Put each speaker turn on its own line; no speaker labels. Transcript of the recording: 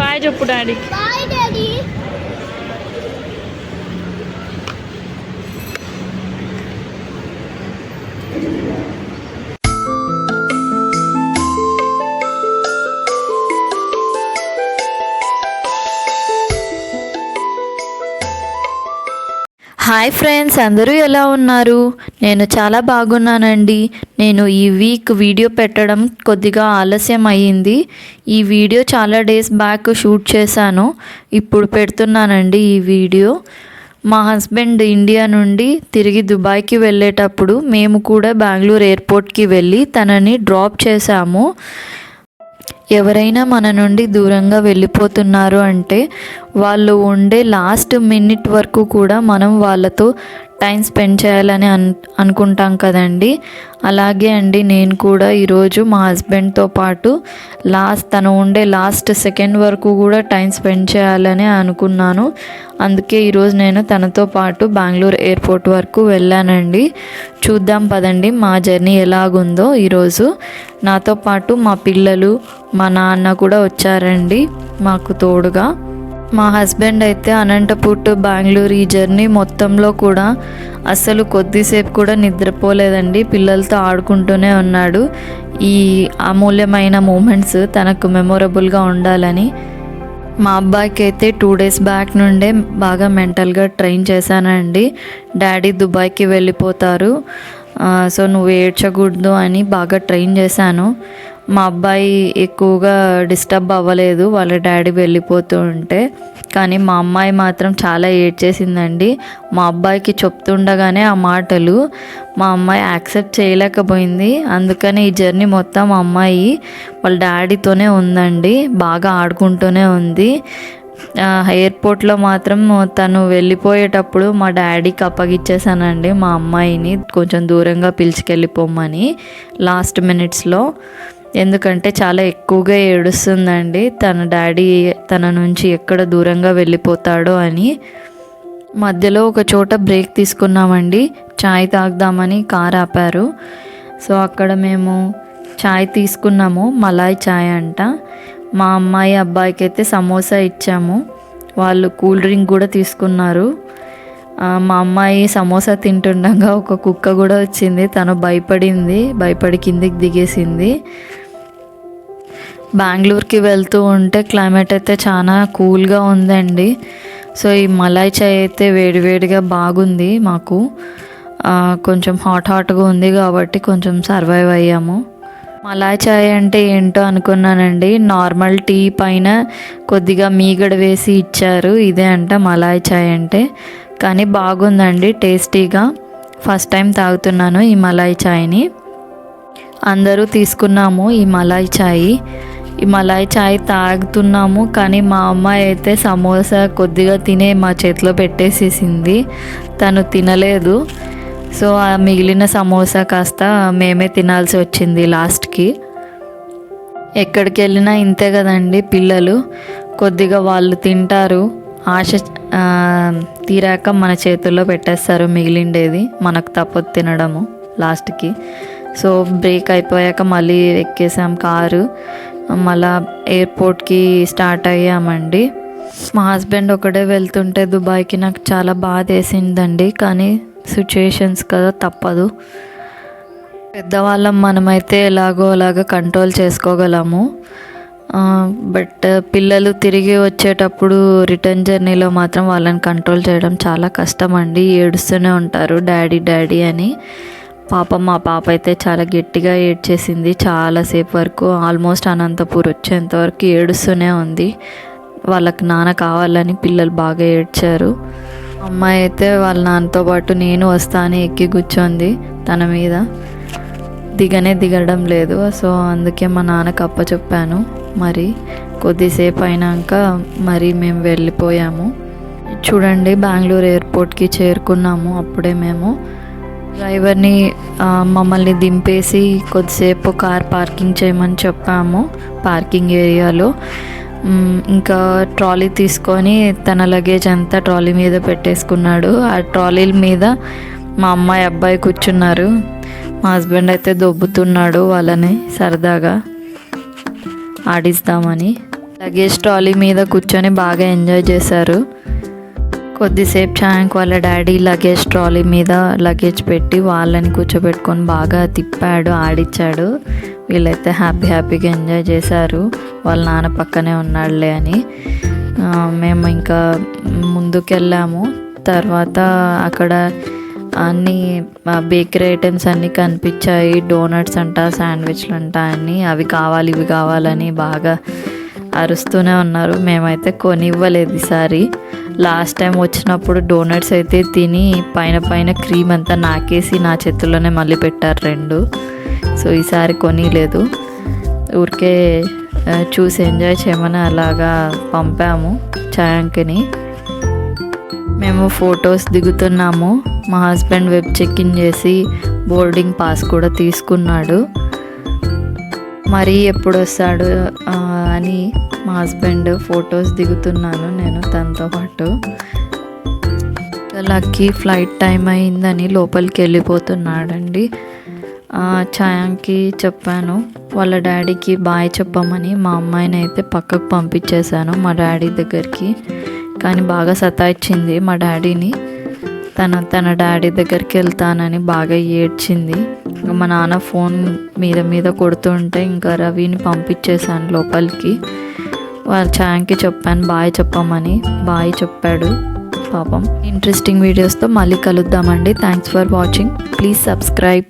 Bye చెప్పు డాడీకి.
Hi friends అందరూ ఎలా ఉన్నారు? నేను చాలా బాగున్నానండి. నేను ఈ వీక్ వీడియో పెట్టడం కొద్దిగా ఆలస్యం అయ్యింది ఈ వీడియో చాలా డేస్ బ్యాక్ షూట్ చేశాను. ఇప్పుడు పెడుతున్నానండి ఈ వీడియో. మా హస్బెండ్ ఇండియా నుండి తిరిగి దుబాయ్కి వెళ్ళేటప్పుడు మేము కూడా బెంగళూరు ఎయిర్పోర్ట్కి వెళ్ళి తనని డ్రాప్ చేశాము. ఎవరైనా మన నుండి దూరంగా వెళ్ళిపోతున్నారు అంటే వాళ్ళు ఉండే లాస్ట్ మినిట్ వరకు కూడా మనం వాళ్ళతో టైం స్పెండ్ చేయాలని అన్ అనుకుంటాం కదండి. అలాగే అండి నేను కూడా ఈరోజు మా హస్బెండ్తో పాటు లాస్ట్ తను ఉండే లాస్ట్ సెకండ్ వరకు కూడా టైం స్పెండ్ చేయాలని అనుకున్నాను. అందుకే ఈరోజు నేను తనతో పాటు బెంగళూరు ఎయిర్పోర్ట్ వరకు వెళ్ళానండి. చూద్దాం పదండి మా జర్నీ ఎలాగుందో ఈరోజు. నాతో పాటు మా పిల్లలు మా నాన్న కూడా వచ్చారండి మాకు తోడుగా. మా హస్బెండ్ అయితే అనంతపూర్ టు బెంగళూరు ఈ జర్నీ మొత్తంలో కూడా అసలు కొద్దిసేపు కూడా నిద్రపోలేదండి పిల్లలతో ఆడుకుంటూనే ఉన్నాడు. ఈ అమూల్యమైన మూమెంట్స్ తనకు మెమొరబుల్గా ఉండాలని. మా అబ్బాయికి అయితే టూ డేస్ బ్యాక్ నుండే బాగా మెంటల్గా ట్రైన్ చేశానండి డాడీ దుబాయ్కి వెళ్ళిపోతారు. సో నువ్వు ఏడ్చకూడదు అని బాగా ట్రైన్ చేశాను. మా అబ్బాయి ఎక్కువగా డిస్టర్బ్ అవ్వలేదు వాళ్ళ డాడీ వెళ్ళిపోతూ ఉంటే. కానీ మా అమ్మాయి మాత్రం చాలా ఏడ్చేసిందండి. మా అబ్బాయికి చెప్తుండగానే ఆ మాటలు మా అమ్మాయి యాక్సెప్ట్ చేయలేకపోయింది. అందుకని ఈ జర్నీ మొత్తం మా అమ్మాయి వాళ్ళ డాడీతోనే ఉందండి. బాగా ఆడుకుంటూనే ఉంది. ఎయిర్పోర్ట్లో మాత్రం తను వెళ్ళిపోయేటప్పుడు మా డాడీకి అప్పగిచ్చేసానండి. మా అమ్మాయిని కొంచెం దూరంగా పిలిచికెళ్ళిపోమని లాస్ట్ మినిట్స్లో. ఎందుకంటే చాలా ఎక్కువగా ఏడుస్తుందండి. తన డాడీ తన నుంచి ఎక్కడ దూరంగా వెళ్ళిపోతాడో అని. మధ్యలో ఒక చోట బ్రేక్ తీసుకున్నామండి. చాయ్ తాగుదామని కార్ ఆపారు. సో అక్కడ మేము చాయ్ తీసుకున్నాము. మలాయ్ చాయ్ అంట. మా అమ్మాయి అబ్బాయికి అయితే సమోసా ఇచ్చాము. వాళ్ళు కూల్ డ్రింక్ కూడా తీసుకున్నారు. మా అమ్మాయి సమోసా తింటుండగా ఒక కుక్క కూడా వచ్చింది. తను భయపడింది. భయపడి కిందికి దిగేసింది. బెంగళూరుకి వెళ్తూ ఉంటే క్లైమేట్ అయితే చాలా కూల్గా ఉందండి. సో ఈ మలాయ్ చాయ్ అయితే వేడివేడిగా బాగుంది మాకు. కొంచెం హాట్ హాట్గా ఉంది కాబట్టి కొంచెం సర్వైవ్ అయ్యాము. మలాయ్ చాయ్ అంటే ఏంటో అనుకున్నానండి. నార్మల్ టీ పైన కొద్దిగా మీగడ వేసి ఇచ్చారు. ఇదే అంట మలాయ్ చాయ్ అంటే. కానీ బాగుందండి టేస్టీగా. ఫస్ట్ టైం తాగుతున్నాను ఈ మలాయ్ చాయ్ని. అందరూ తీసుకున్నాము ఈ మలాయ్ చాయ్ మలాయ్ చాయ్ తాగుతున్నాము కానీ మా అమ్మాయి అయితే సమోసా కొద్దిగా తినే మా చేతిలో పెట్టేసేసింది. తను తినలేదు. సో ఆ మిగిలిన సమోసా కాస్త మేమే తినాల్సి వచ్చింది లాస్ట్కి. ఎక్కడికి వెళ్ళినా ఇంతే కదండి పిల్లలు. కొద్దిగా వాళ్ళు తింటారు. ఆశ తీరాక మన చేతుల్లో పెట్టేస్తారు మిగిలిండేది. మనకు తప్పదు తినడము లాస్ట్కి. సో బ్రేక్ అయిపోయాక మళ్ళీ ఎక్కేసాం కారు. మళ్ళా ఎయిర్పోర్ట్కి స్టార్ట్ అయ్యామండి. మా హస్బెండ్ ఒకడే వెళ్తుంటే దుబాయ్కి నాకు చాలా బాధ వేసిందండి కానీ సిచ్యుయేషన్స్ కదా తప్పదు. పెద్దవాళ్ళం మనమైతే ఎలాగో అలాగ కంట్రోల్ చేసుకోగలము. బట్ పిల్లలు తిరిగి వచ్చేటప్పుడు రిటర్న్ జర్నీలో మాత్రం వాళ్ళని కంట్రోల్ చేయడం చాలా కష్టం అండి ఏడుస్తూనే ఉంటారు డాడీ డాడీ అని. పాపం మా పాప అయితే చాలా గట్టిగా ఏడ్చేసింది చాలాసేపు వరకు ఆల్మోస్ట్ అనంతపూర్ వచ్చేంత వరకు ఏడుస్తూనే ఉంది. వాళ్ళకి నాన్న కావాలని పిల్లలు బాగా ఏడ్చారు. అమ్మాయి అయితే వాళ్ళ నాన్నతో పాటు నేను వస్తాను ఎక్కి కూర్చోంది తన మీద. దిగనే దిగడం లేదు సో అందుకే మా నాన్నకు అప్పచెప్పాను మరి కొద్దిసేపు అయినాక మరి మేము వెళ్ళిపోయాము. చూడండి బెంగళూరు ఎయిర్పోర్ట్కి చేరుకున్నాము అప్పుడే మేము. డ్రైవర్ని మమ్మల్ని దింపేసి కొద్దిసేపు కార్ పార్కింగ్ చేయమని చెప్పాము పార్కింగ్ ఏరియాలో. ఇంకా ట్రాలీ తీసుకొని తన లగేజ్ అంతా ట్రాలీ మీద పెట్టేసుకున్నాడు. ఆ ట్రాలీల మీద మా అమ్మాయి అబ్బాయి కూర్చున్నారు. మా హస్బెండ్ అయితే దొబ్బుతున్నాడు వాళ్ళని సరదాగా ఆడిస్తామని. లగేజ్ ట్రాలీ మీద కూర్చొని బాగా ఎంజాయ్ చేశారు. కొద్దిసేపు ఛాంక్ వాళ్ళ డాడీ లగేజ్ ట్రాలీ మీద లగేజ్ పెట్టి వాళ్ళని కూర్చోబెట్టుకొని బాగా తిప్పాడు ఆడిచ్చాడు. వీళ్ళైతే హ్యాపీ హ్యాపీగా ఎంజాయ్ చేశారు. వాళ్ళ నాన్న పక్కనే ఉన్నాడులే అని. మేము ఇంకా ముందుకెళ్ళాము. తర్వాత అక్కడ అన్ని బేకరీ ఐటమ్స్ అన్నీ కనిపించాయి. డోనట్స్ అంట శాండ్విచ్లు అంట అన్నీ. అవి కావాలి ఇవి కావాలని బాగా అరుస్తూనే ఉన్నారు. మేమైతే కొనివ్వలేదు ఈసారి లాస్ట్ టైం వచ్చినప్పుడు డోనట్స్ అయితే తిని పైన పైన క్రీమ్ అంతా నాకేసి నా చేతుల్లోనే మళ్ళీ పెట్టారు రెండు. సో ఈసారి కొనిలేదు. ఊరికే చూసి ఎంజాయ్ చేయమని అలాగా పంపాము ఛాయాంకిని. మేము ఫొటోస్ దిగుతున్నాము. మా హస్బెండ్ వెబ్ చెక్ ఇన్ చేసి బోర్డింగ్ పాస్ కూడా తీసుకున్నాడు. మరీ ఎప్పుడు వస్తాడు అని మా హస్బెండ్ ఫొటోస్ దిగుతున్నాను నేను తనతో పాటు. లక్కీ ఫ్లైట్ టైం అయిందని లోపలికి వెళ్ళిపోతున్నాడండి ఛాయాంకి చెప్పాను వాళ్ళ డాడీకి బాయ్ చెప్పమని మా అమ్మాయిని అయితే పక్కకు పంపించేశాను మా డాడీ దగ్గరికి. కానీ బాగా సతాయిచ్చింది మా డాడీని. తన తన డాడీ దగ్గరికి వెళ్తానని బాగా ఏడ్చింది. మా నాన్న ఫోన్ మీద మీద కొడుతుంటే ఇంకా రవిని పంపించేశాను లోపలికి. వాళ్ళ ఛాయాంకి చెప్పాను బాయ్ చెప్పమని. బాయ్ చెప్పాడు పాపం. ఇంట్రెస్టింగ్ వీడియోస్తో మళ్ళీ కలుద్దామండి. Thanks for watching. Please subscribe.